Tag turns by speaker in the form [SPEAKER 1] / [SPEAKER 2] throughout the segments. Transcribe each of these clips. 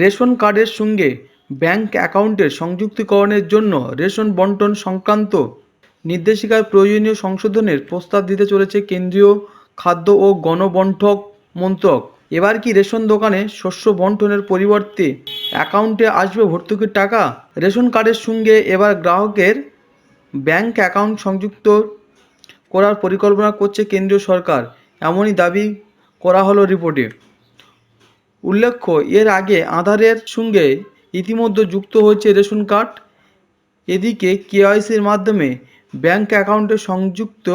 [SPEAKER 1] Ration কার্ডের সঙ্গে bank অ্যাকাউন্টের সংযুক্তিকরণের জন্য রেশন বন্টন সংক্রান্ত নির্দেশিকায় প্রয়োজনীয় সংশোধনের প্রস্তাব দিতে চলেছে কেন্দ্রীয় খাদ্য ও গণবণ্টক মন্ত্রক। এবার কি রেশন দোকানে শস্য বন্টনের পরিবর্তে অ্যাকাউন্টে আসবে ভর্তুকির টাকা? রেশন কার্ডের সঙ্গে এবার গ্রাহকের ব্যাংক অ্যাকাউন্ট সংযুক্ত করার পরিকল্পনা করছে কেন্দ্রীয় সরকার। এমনই দাবি করা হলো রিপোর্টে। উল্লেখ্য, এর আগে আধারের সঙ্গে ইতিমধ্যে যুক্ত হয়েছে রেশন কার্ড। এদিকে কেওয়াইসির মাধ্যমে ব্যাংক অ্যাকাউন্টে সংযুক্ত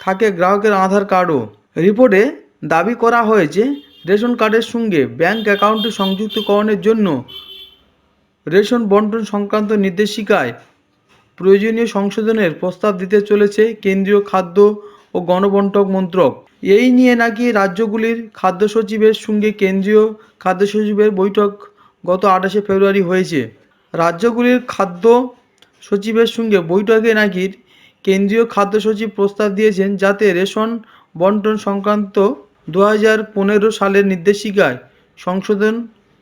[SPEAKER 1] থাকে গ্রাহকের আধার কার্ডও। রিপোর্টে দাবি করা হয়েছে রেশন কার্ডের সঙ্গে ব্যাংক অ্যাকাউন্টে সংযুক্তকরণের জন্য রেশন বন্টন সংক্রান্ত নির্দেশিকায় প্রয়োজনীয় সংশোধনের প্রস্তাব দিতে চলেছে কেন্দ্রীয় খাদ্য ও গণবন্টক মন্ত্রক। এই নিয়ে নাকি রাজ্যগুলির খাদ্য সচিবের সঙ্গে কেন্দ্রীয় খাদ্য সচিবের বৈঠক গত আঠাশে ফেব্রুয়ারি হয়েছে। রাজ্যগুলির খাদ্য সচিবের সঙ্গে বৈঠকে নাকি কেন্দ্রীয় খাদ্য সচিব প্রস্তাব দিয়েছেন যাতে রেশন বন্টন সংক্রান্ত দু হাজার পনেরো সালের নির্দেশিকায় সংশোধন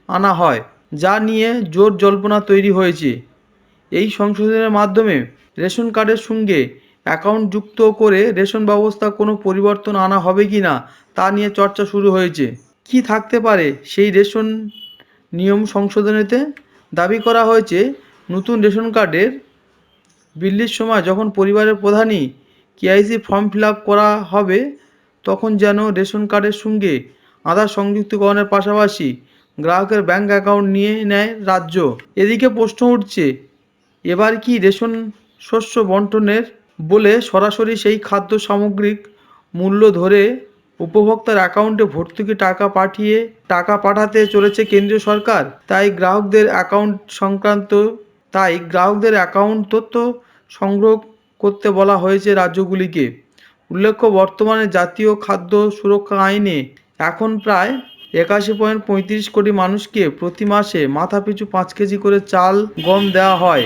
[SPEAKER 1] আনা হয়, যা নিয়ে জোর জল্পনা তৈরি হয়েছে। এই সংশোধনের মাধ্যমে রেশন কার্ডের সঙ্গে অ্যাকাউন্ট যুক্ত করে রেশন ব্যবস্থা কোনো পরিবর্তন আনা হবে কি না, তা নিয়ে চর্চা শুরু হয়েছে। কি থাকতে পারে সেই রেশন নিয়ম সংশোধনেতে? দাবি করা হয়েছে, নতুন রেশন কার্ডের বিল্লির সময় যখন পরিবারের প্রধানই কেআইসি ফর্ম ফিল করা হবে, তখন যেন রেশন কার্ডের সঙ্গে আধার সংযুক্তকরণের পাশাপাশি গ্রাহকের ব্যাংক অ্যাকাউন্ট নিয়ে নেয় রাজ্য। এদিকে প্রশ্ন উঠছে, এবার কি রেশন শস্য বন্টনের বলে সরাসরি সেই খাদ্য সামগ্রিক মূল্য ধরে উপভোক্তার অ্যাকাউন্টে ভর্তুকি টাকা পাঠিয়ে টাকা পাঠাতে চলেছে কেন্দ্রীয় সরকার। তাই গ্রাহকদের অ্যাকাউন্ট সংক্রান্ত, তাই গ্রাহকদের অ্যাকাউন্ট তথ্য সংগ্রহ করতে বলা হয়েছে রাজ্যগুলিকে। উল্লেখ্য, বর্তমানে জাতীয় খাদ্য সুরক্ষা আইনে এখন প্রায় একাশি পয়েন্ট পঁয়ত্রিশ কোটি মানুষকে প্রতি মাসে মাথাপিছু পাঁচ কেজি করে চাল, গম দেওয়া হয়।